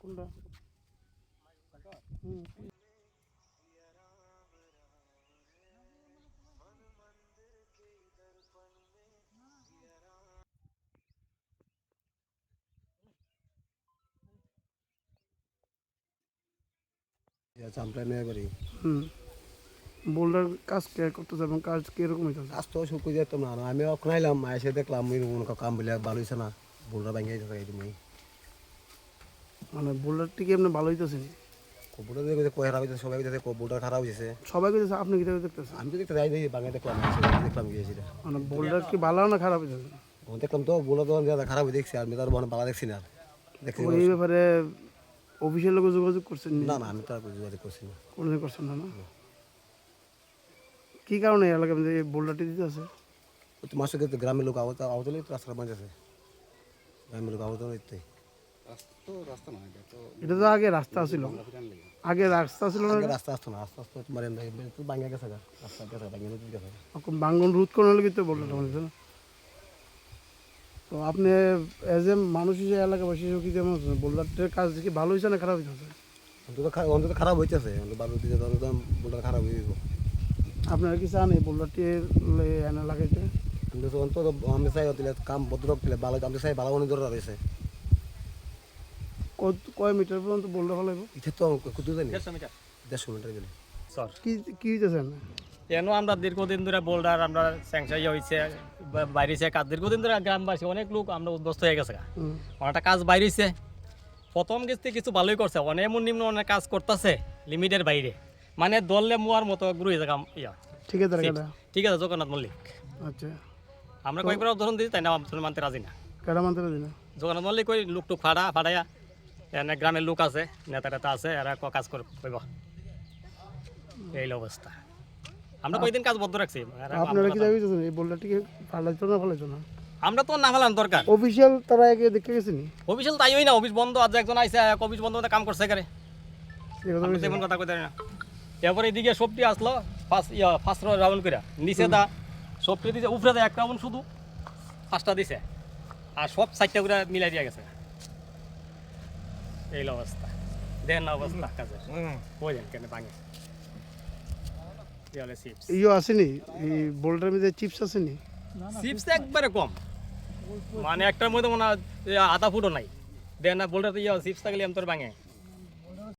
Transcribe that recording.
কোনটা হুম চামড়া নিয়ে বাড়ি। হুম। বোল্ডার কাজ কে করতেছে এবং কাজ কীরকম কাজ তো শুরু করে যেতাম না আমি এলাম এসে দেখলাম কাম বলে ভালো হয়েছে না বোলটা ভেঙে যেতে তুমি মানে বোল্ডারটি কি এমনি ভালো হইতেছে? কবুটা দেখে কয় খারাপ হয়েছে সবাই দেখে কবুটা খারাপ হয়েছে সবাই কইতেছে আপনি কি দেখতেছেন? আমি তো দেখতে যাই দেখি দেখলাম দেখলাম গিয়েছি মানে বোল্ডার কি ভালো না খারাপ আমি দেখলাম তো বোলা তো খারাপ হয়ে দেখছি আমি তার ভালো দেখছি না দেখছি এই ব্যাপারে অফিসের লোক যোগাযোগ করছেন নি? না আমি তো আর যোগাযোগ করছি না। কোনোদিন করছেন না না? কি কারণে এই বোল্ডারটি দিতে আছে? তো মাসে গ্রামের লোক আহত আহতলে তো রাস্তার মাঝে আছে। গ্রামের লোক আহত হইতে এটা তো আগে রাস্তা ছিল। আগে রাস্তা ছিল না? আগে রাস্তা আসতো না আস্তে আস্তে তো ভাঙে গেছে গা, রাস্তা গেছে ভাঙে গেছে। বাঙ্গন রোধ করার লোক তো বোল্ডারটা বানিয়েছে না। তো আপনি এজ এ মানুষ হিসেবে এলাকাবাসী হিসেবে কি যেমন বোল্ডারটার কাজ কি ভালো হয়েছে না খারাপ হয়েছে অন্তত অন্তত খারাপ হইতেছে। অন্তত বালু দিতে তো একদম বোলটা খারাপ হয়ে যাব আপনারা কি চান এই বোল্ডারটি এনে লাগাইতে? তো অন্তত আমি চাই দিলে কাম ভদ্র দিলে ভালো আমি চাই ভালো অনেক দরকার রয়েছে কত- কয় মিটার পর্যন্ত বোল্ডার ফেলাইব? এটা তো কত জানি? দেড়শো মিটার। দেড়শো মিটার গেলে। স্যার। কি কি হইতেছেন কেন আমরা দীর্ঘদিন ধরে বোল্ডার আমরা স্যাংশন হয়েছে বাইরেছে কাজ? দীর্ঘদিন ধরে গ্রামবাসী অনেক লোক আমরা উদ্বস্ত হয়ে গেছে অনেকটা কাজ বাইরেছে। প্রথম কিস্তি কিছু ভালোই করছে অনেক নিম্ন অনেক কাজ করতেছে লিমিটের বাইরে। মানে দললে মোয়ার মতো হয়েছে কাম ইয়া। ঠিক আছে ঠিক আছে জগন্নাথ মল্লিক। আচ্ছা। আমরা কয়েকবার উদাহরণ দিই তাই না মানতে রাজি না। কেটা মানতে দিন জগন্নাথ মল্লিক ওই লোক টুক ফাড়া ফাড়াইয়া এনে গ্রামের লোক আছে নেতা টেতা আছে এরা কাজ করে কইব। এই অবস্থা। আমরা কয়েকদিন কাজ বদ্ধ রাখছি? আপনারা কি দাবি করছেন এই বোল্ডারটি ফালাইতো না ফালাইতো না? আমরা তো না ফেলান দরকার। অফিসিয়াল তারা একে দেখে গেছেন অফিসিয়াল তাই হই না অফিস বন্ধ আজ একজন আইসে অফিস বন্ধ কাম করছে আমরা তেমন কথা কইতে না। এরপরে এদিকে সবটি আসলো ফার্স্ট ইয়া ফার্স্ট রাউন্ড করে নিচে দা সবটি দিছে উপরে দা এক রাউন্ড শুধু পাঁচটা দিছে। আর সব সাইডটা করে মিলাই দিয়া গেছে। এই অবস্থা। দেন না অবস্থা কাজে ওই কেন ভাঙে? ইয়ে আসেনি? এই বোল্ডারের মধ্যে চিপস আসেনি? চিপস একবারে কম। মানে একটার মধ্যে মনে হয় আধা ফুটও নাই। দেন না বোল্ডার তো ইয়ে চিপস থাকলে আমি তোর ভাঙে